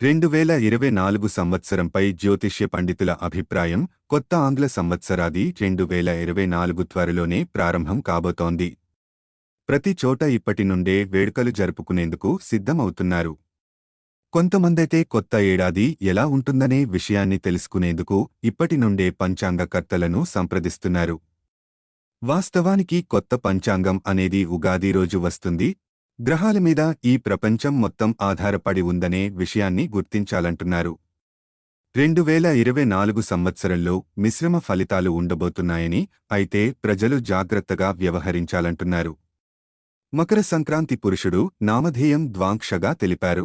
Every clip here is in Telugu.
రెండు వేల ఇరవై నాలుగు సంవత్సరంపై జ్యోతిష్య పండితుల అభిప్రాయం కొత్త ఆంగ్ల సంవత్సరాది రెండు వేల ఇరవై నాలుగు త్వరలోనే ప్రారంభం కాబోతోంది. ప్రతి చోట ఇప్పటి నుండే వేడుకలు జరుపుకునేందుకు సిద్ధమవుతున్నారు. కొంతమందైతే కొత్త ఏడాది ఎలా ఉంటుందనే విషయాన్ని తెలుసుకునేందుకు ఇప్పటి నుండే పంచాంగకర్తలను సంప్రదిస్తున్నారు. వాస్తవానికి కొత్త పంచాంగం అనేది ఉగాది రోజు వస్తుంది గ్రహాల మీద ఈ ప్రపంచం మొత్తం ఆధారపడి ఉందనే విషయాన్ని గుర్తించాలంటున్నారు. రెండు వేల ఇరవై నాలుగు సంవత్సరంలో మిశ్రమ ఫలితాలు ఉండబోతున్నాయని అయితే ప్రజలు జాగ్రత్తగా వ్యవహరించాలంటున్నారు. మకర సంక్రాంతి పురుషుడు నామధేయం ద్వాంక్షగా తెలిపారు.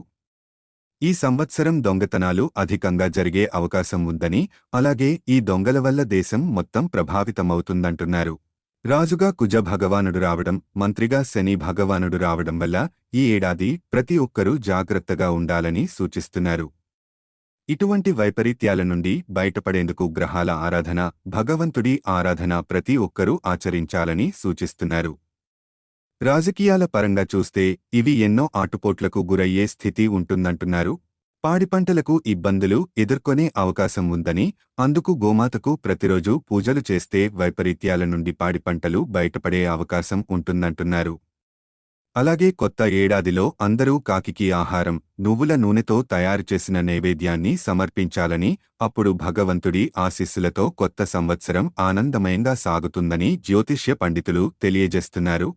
ఈ సంవత్సరం దొంగతనాలు అధికంగా జరిగే అవకాశం ఉందని అలాగే ఈ దొంగల వల్ల దేశం మొత్తం ప్రభావితమవుతుందంటున్నారు. రాజుగా కుజ భగవానుడు రావడం మంత్రిగా శని భగవానుడు రావడం వల్ల ఈ ఏడాది ప్రతి ఒక్కరూ జాగ్రత్తగా ఉండాలని సూచిస్తున్నారు. ఇటువంటి వైపరీత్యాల నుండి బయటపడేందుకు గ్రహాల ఆరాధన భగవంతుడి ఆరాధన ప్రతి ఒక్కరూ ఆచరించాలని సూచిస్తున్నారు. రాజకీయాల పరంగా చూస్తే ఇవి ఎన్నో ఆటుపోట్లకు గురయ్యే స్థితి ఉంటుందంటున్నారు పాడి పంటలకు ఇబ్బందులు ఎదుర్కొనే అవకాశం ఉందని అందుకు గోమాతకు ప్రతిరోజు పూజలు చేస్తే వైపరీత్యాల నుండి పాడి పంటలు బయటపడే అవకాశం ఉంటుందంటున్నారు. అలాగే కొత్త ఏడాదిలో అందరూ కాకికి ఆహారం నువ్వుల నూనెతో తయారు చేసిన నైవేద్యాన్ని సమర్పించాలని అప్పుడు భగవంతుడి ఆశీస్సులతో కొత్త సంవత్సరం ఆనందమయంగా సాగుతుందని జ్యోతిష్య పండితులు తెలియజేస్తున్నారు.